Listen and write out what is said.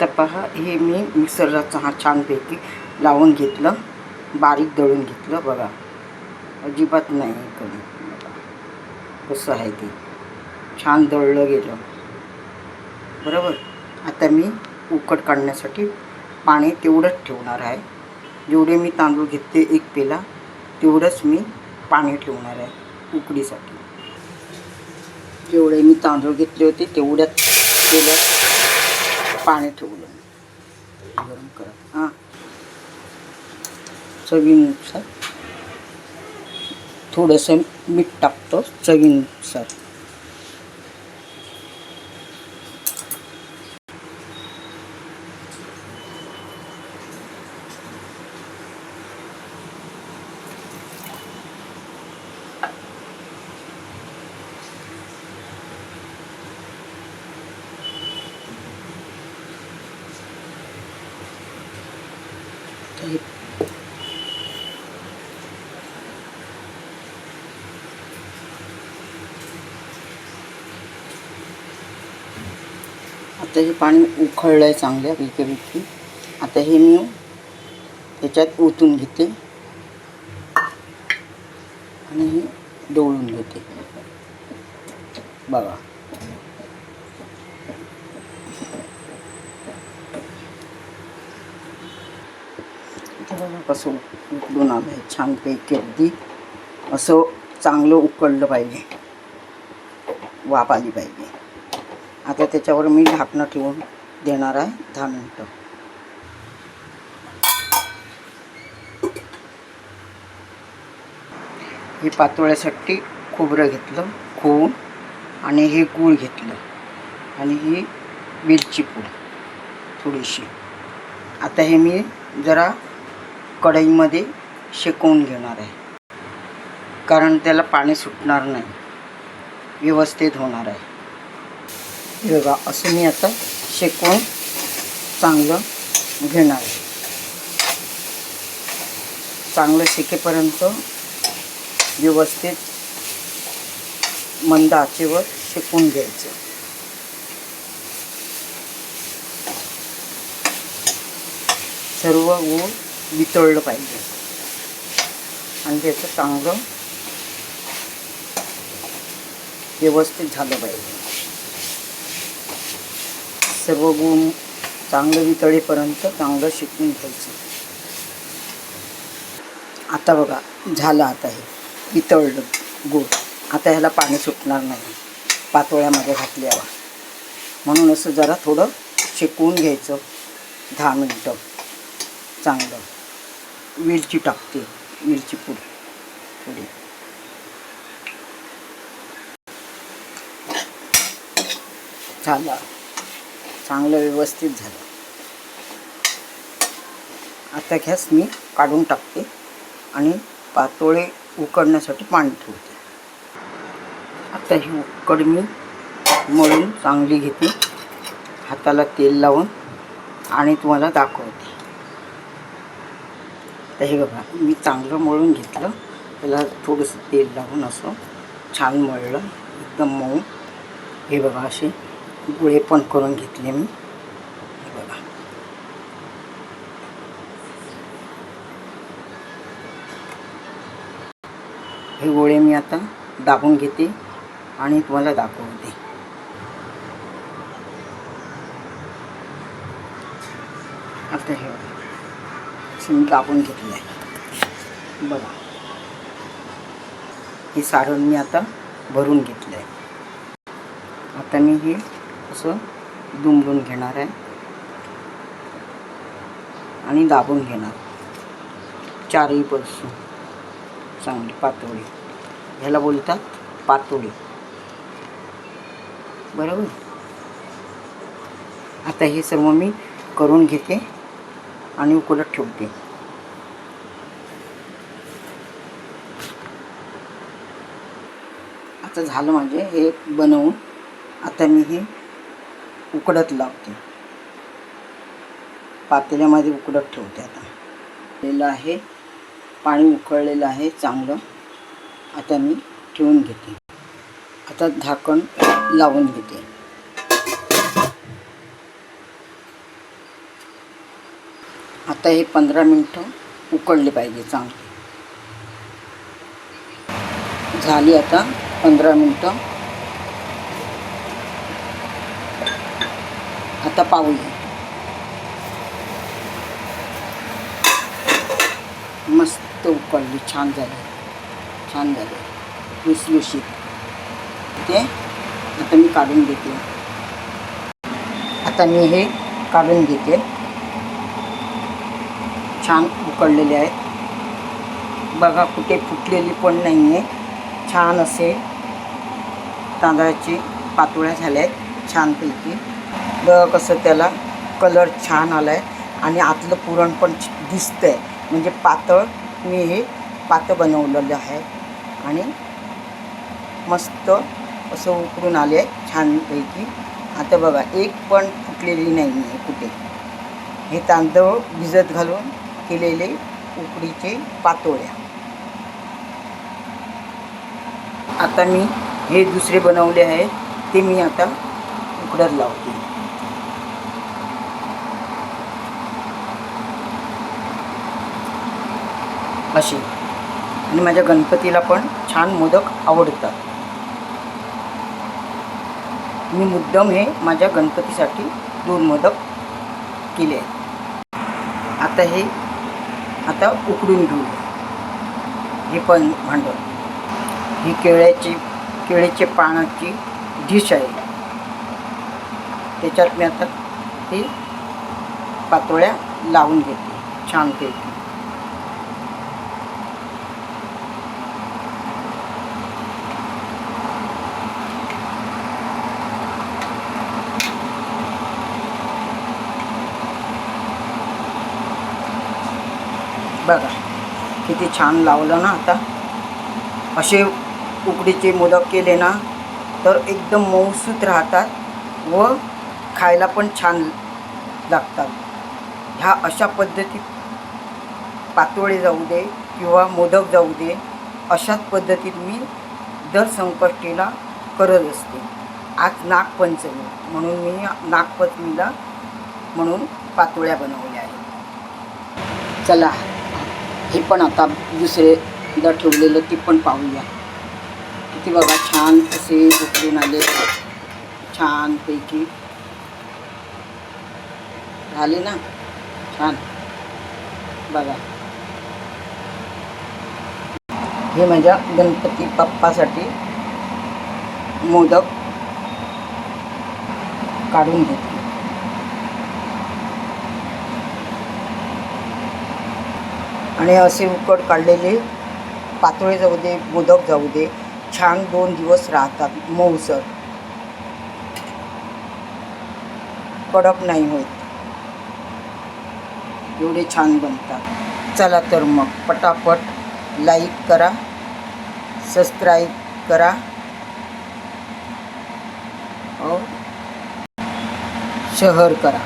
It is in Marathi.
आता पहा हे मी मिक्सरला चहा छानपैकी लावून घेतलं बारीक दळून घेतलं बघा. अजिबात नाही कधी. कमी कसं आहे ते? छान दळलं गेलं. बरोबर? आता मी उकड काढण्यासाठी पाणी तेवढंच ठेवणार आहे. जेवढे मी तांदूळ घेतले एक पेला तेवढंच मी पाणी ठेवणार आहे उकडीसाठी. जेवढे मी तांदूळ घेतले होते तेवढ्याच पेल्यात पाणी ठेवलं गरम करत हां. चवीनुसार. थोडंसं मीठ टाकतो चवीनुसार. आता हे पाणी उखळलं आहे चांगल्या पैकी आता हे मी त्याच्यात ओतून घेते. आणि हे डोळून घेते. बघा. बघा कसं उकडून आलं आहे छानपैकी अगदी असं चांगलं उकळलं पाहिजे. वाफ आली पाहिजे. आता त्याच्यावर मी झाकणं ठेवून देणार आहे दहा मिनटं. हे पातोळ्यासाठी खोबरं घेतलं खोवून आणि हे गूळ घेतलं आणि ही मिरची पूड थोडीशी. आता हे मी जरा कढईमध्ये शेकवून घेणार आहे. कारण त्याला पाणी सुटणार नाही. व्यवस्थित होणार आहे. हे बघा असं मी आता शेकून चांगलं घेणार आहे. चांगलं शेकेपर्यंत व्यवस्थित मंद आचेवर शेकून घ्यायचं. सर्व गूळ वितळलं पाहिजे. आणि त्याचं चांगलं व्यवस्थित झालं पाहिजे. सर्व गुण चांगलं वितळेपर्यंत चांगलं शिकून घ्यायचं. आता बघा झालं आता हे. वितळलं गोड आता ह्याला पाणी सुटणार नाही. पातोळ्यामध्ये घातल्यावर. म्हणून असं जरा थोडं शेकवून घ्यायचं. दहा मिनटं. चांगलं. वेलची टाकते. वेलची पूड. थोडी. झालं. चांगलं व्यवस्थित झालं. आता गॅस मी काढून टाकते आणि पातोळे उकडण्यासाठी पाणी ठेवते. आता ही उकड मी मळून चांगली घेते. हाताला तेल लावून आणि तुम्हाला दाखवते. तर हे बघा मी चांगलं मळून घेतलं. त्याला थोडंसं तेल लावून असं छान मळलं. एकदम मऊ. हे बघा असे गोळे पण करून घेतले मी. हे बघा. हे गोळे मी आता दाबून घेते आणि तुम्हाला दाखवते. आता हे असं मी दाबून घेतलं आहे. बघा. हे सारण मी आता भरून घेतलं आहे आता मी हे असं दुमडून घेणार आहे. आणि दाबून घेणार. चारही बाजू चांगली पातोळी. ह्याला बोलतात पातोळी. बरोबर? आता हे सर्व मी करून घेते आणि उकडत ठेवते. आता झालं माझे हे बनवून. आता मी हे उकडत लावते. पातेल्यामध्ये उकडत ठेवते आता. केलेलं आहे पाणी उकळलेलं आहे चांगलं. आता मी ठेवून घेते. आता झाकण लावून घेते. आता हे पंधरा मिनटं उकळले पाहिजे चांगले. झाली आता पंधरा मिनटं. आता पाहूया मस्त उकळली छान झाली. छान झाली. लुसलुशीत ते आता मी काढून घेते. आता मी हे काढून घेते. छान उकळलेले आहेत. बघा कुठे फुटलेली पण नाही आहे छान असे तांदळाची पातोळ्या झाल्या आहेत छानपैकी. कसं त्याला कलर छान आला आहे आणि आतलं पुरण पण दिसतं आहे म्हणजे पातळ मी हे पातळ बनवलेलं आहे. आणि मस्त असं उकडून आले आहे छानपैकी. आता बघा एक पण फुटलेली नाही आहे कुठे. हे तांदूळ भिजत घालून केलेले उकडीचे पातोळ्या. आता मी हे दुसरे बनवले आहे ते मी आता उकडत लावते. असे आणि माझ्या गणपतीला पण छान मोदक आवडतात. मी मुद्दम हे माझ्या गणपतीसाठी दोन मोदक केले आता हे आता उकडून घेऊ. हे पण भांडं. ही केळ्याची केळीचे पानाची डिश आहे. त्याच्यात मी आता हे पातोळ्या लावून घेते. छान पैकी. बघा किती छान लावलं ना आता. असे उकडीचे मोदक केले ना तर एकदम मऊसूत राहतात व खायला पण छान लागतात. ह्या अशा पद्धतीत पातोळे जाऊ दे किंवा मोदक जाऊ दे अशाच पद्धतीत मी दर संकष्टीला करत असते. आज नागपंचमी म्हणून मी नागपंचमीला म्हणून पातोळ्या बनवल्या आहेत. चला. हे पण आता दुसरेदा ठेवलेलं ते पण पाहूया. किती बघा छान असे उकळून आले. छानपैकी झाले ना? छान. बघा. हे माझ्या गणपती बाप्पासाठी मोदक काढून घेते आणि असे उकड काढलेले पातोळे जाऊ दे मोदक जाऊ दे छान दोन दिवस राहतात मऊसर. कडक नाही होत. एवढे छान बनतात. चला तर मग पटापट लाईक करा सबस्क्राईब करा. और शहर करा.